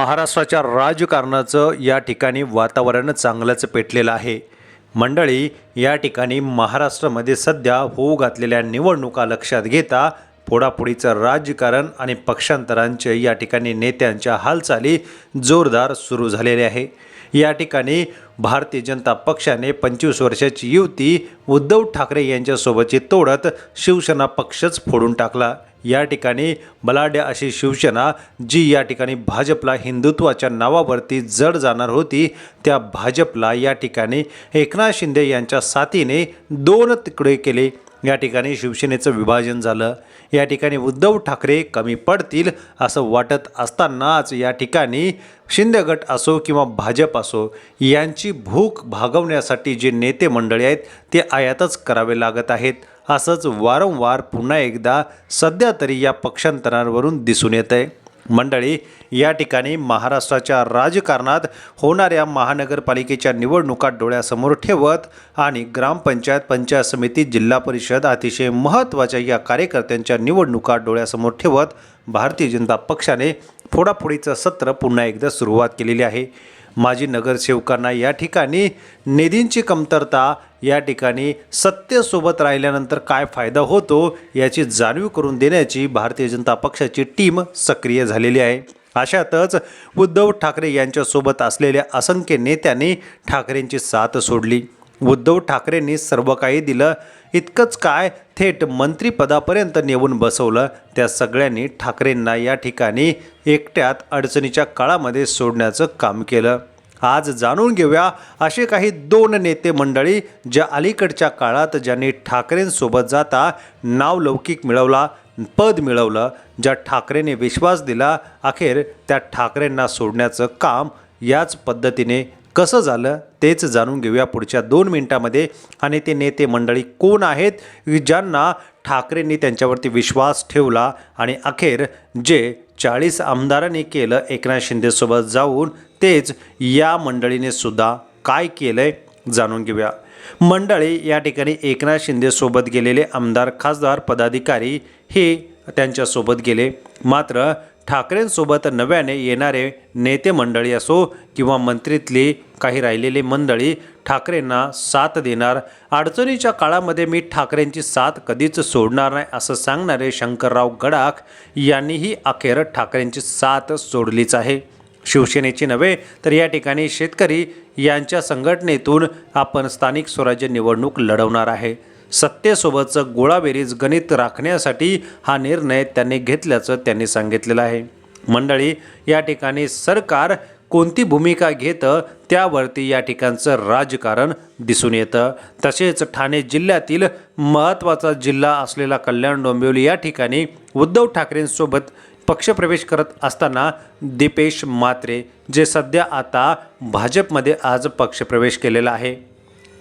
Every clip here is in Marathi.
महाराष्ट्राच्या राजकारणाचं या ठिकाणी वातावरण चांगलंच पेटलेलं आहे. मंडळी या ठिकाणी महाराष्ट्रामध्ये सध्या होऊ घातलेल्या निवडणुका लक्षात घेता फोडाफोडीचं राजकारण आणि पक्षांतरांचे या ठिकाणी नेत्यांच्या हालचाली जोरदार सुरू झालेले आहे. या ठिकाणी भारतीय जनता पक्षाने पंचवीस वर्षाची युती उद्धव ठाकरे यांच्यासोबतची तोडत शिवसेना पक्षच फोडून टाकला. या ठिकाणी बलाढ्य अशी शिवसेना जी या ठिकाणी भाजपला हिंदुत्वाच्या नावावरती जड जाणार होती त्या भाजपला या ठिकाणी एकनाथ शिंदे यांच्या साथीने दोन तिकडे केले. या ठिकाणी शिवसेनेचं विभाजन झालं. या ठिकाणी उद्धव ठाकरे कमी पडतील असं वाटत असतानाच या ठिकाणी शिंदे गट असो किंवा भाजप असो यांची भूक भागवण्यासाठी जे नेते मंडळी आहेत ते आयातच करावे लागत आहेत. असंच वारंवार पुन्हा एकदा सध्या तरी या पक्षांतरावरून दिसून येत आहे. मंडळी या ठिकाणी महाराष्ट्राच्या राजकारणात होणाऱ्या महानगरपालिकेच्या निवडणुका डोळ्यासमोर ठेवत आणि ग्रामपंचायत पंचायत समिती जिल्हा परिषद अतिशय महत्त्वाच्या या कार्यकर्त्यांच्या निवडणुका डोळ्यासमोर ठेवत भारतीय जनता पक्षाने फोडाफोडीचं सत्र पुन्हा एकदा सुरुवात केलेली आहे. माजी नगरसेवकांना या ठिकाणी निधींची कमतरता या ठिकाणी सत्तेसोबत राहिल्यानंतर काय फायदा होतो याची जाणीव करून देण्याची भारतीय जनता पक्षाची टीम सक्रिय झालेली आहे. अशातच उद्धव ठाकरे यांच्यासोबत असलेल्या असंख्य नेत्यांनी ठाकरेंची साथ सोडली. उद्धव ठाकरेंनी सर्व काही दिलं इतकंच काय थेट मंत्रिपदापर्यंत नेऊन बसवलं त्या सगळ्यांनी ठाकरेंना या ठिकाणी एकट्यात अडचणीच्या काळामध्ये सोडण्याचं काम केलं. आज जाणून घेऊया असे काही दोन नेते मंडळी ज्या अलीकडच्या काळात ज्यांनी ठाकरेंसोबत जाता नावलौकिक मिळवला पद मिळवलं ज्या ठाकरेने विश्वास दिला अखेर त्या ठाकरेंना सोडण्याचं काम याच पद्धतीने कसं झालं तेच जाणून घेऊया पुढच्या दोन मिनिटामध्ये. आणि ते नेते मंडळी कोण आहेत? ज्यांना ठाकरेंनी त्यांच्यावरती विश्वास ठेवला आणि अखेर जे चाळीस आमदारांनी केलं एकनाथ शिंदेसोबत जाऊन तेच या मंडळीने सुद्धा काय केलं आहे जाणून घेऊया. मंडळी या ठिकाणी एकनाथ शिंदेसोबत गेलेले आमदार खासदार पदाधिकारी हे त्यांच्यासोबत गेले. मात्र ठाकरेंसोबत नव्याने येणारे नेते मंडळी असो किंवा मंत्रीतली काही राहिलेली मंडळी ठाकरेंना साथ देणार अडचणीच्या काळामध्ये मी ठाकरेंची साथ कधीच सोडणार नाही असं सांगणारे शंकरराव गडाख यांनीही अखेर ठाकरेंची साथ सोडलीच आहे. शिवसेनेची नव्हे तर या ठिकाणी शेतकरी यांच्या संघटनेतून आपण स्थानिक स्वराज्य निवडणूक लढवणार आहे. सत्तेसोबतचं गोळाबेरीज गणित राखण्यासाठी हा निर्णय त्यांनी घेतल्याचं त्यांनी सांगितलेलं आहे. मंडळी या ठिकाणी सरकार कोणती भूमिका घेतं त्यावरती या ठिकाणचं राजकारण दिसून येतं. तसेच ठाणे जिल्ह्यातील महत्त्वाचा जिल्हा असलेला कल्याण डोंबिवली या ठिकाणी उद्धव ठाकरेंसोबत पक्षप्रवेश करत असताना दीपेश मात्रे जे सध्या आता भाजपमध्ये आज पक्षप्रवेश केलेला आहे.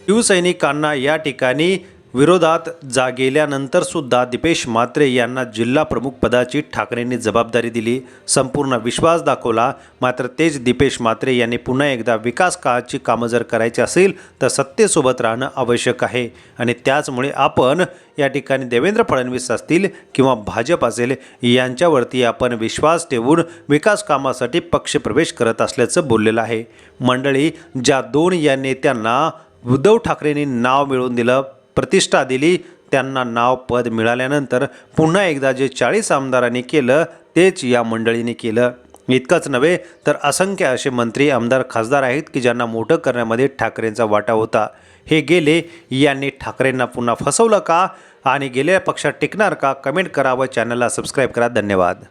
शिवसैनिकांना या ठिकाणी विरोधात जा गेल्यानंतरसुद्धा सुद्धा म्हात्रे यांना जिल्हा प्रमुख पदाची ठाकरेंनी जबाबदारी दिली. संपूर्ण विश्वास दाखवला. मात्र तेच दीपेश म्हात्रे यांनी पुन्हा एकदा विकास काळाची कामं जर करायची असेल तर सत्तेसोबत राहणं आवश्यक आहे. आणि त्याचमुळे आपण या ठिकाणी देवेंद्र फडणवीस असतील किंवा भाजप असेल यांच्यावरती आपण विश्वास ठेवून विकास कामासाठी पक्षप्रवेश करत असल्याचं बोललेलं आहे. मंडळी ज्या दोन या नेत्यांना उद्धव ठाकरेंनी नाव मिळवून दिलं प्रतिष्ठा दिली. त्यांना नाव पद मिळाल्यानंतर पुन्हा एकदा जे चाळीस आमदारांनी केलं तेच या मंडळीने केलं. इतकंच नव्हे तर असंख्य असे मंत्री आमदार खासदार आहेत की ज्यांना मोठं करण्यामध्ये ठाकरेंचा वाटा होता. हे गेले यांनी ठाकरेंना पुन्हा फसवलं का? आणि गेलेल्या पक्षात टिकणार का? कमेंट करा व चॅनलला सबस्क्राईब करा. धन्यवाद.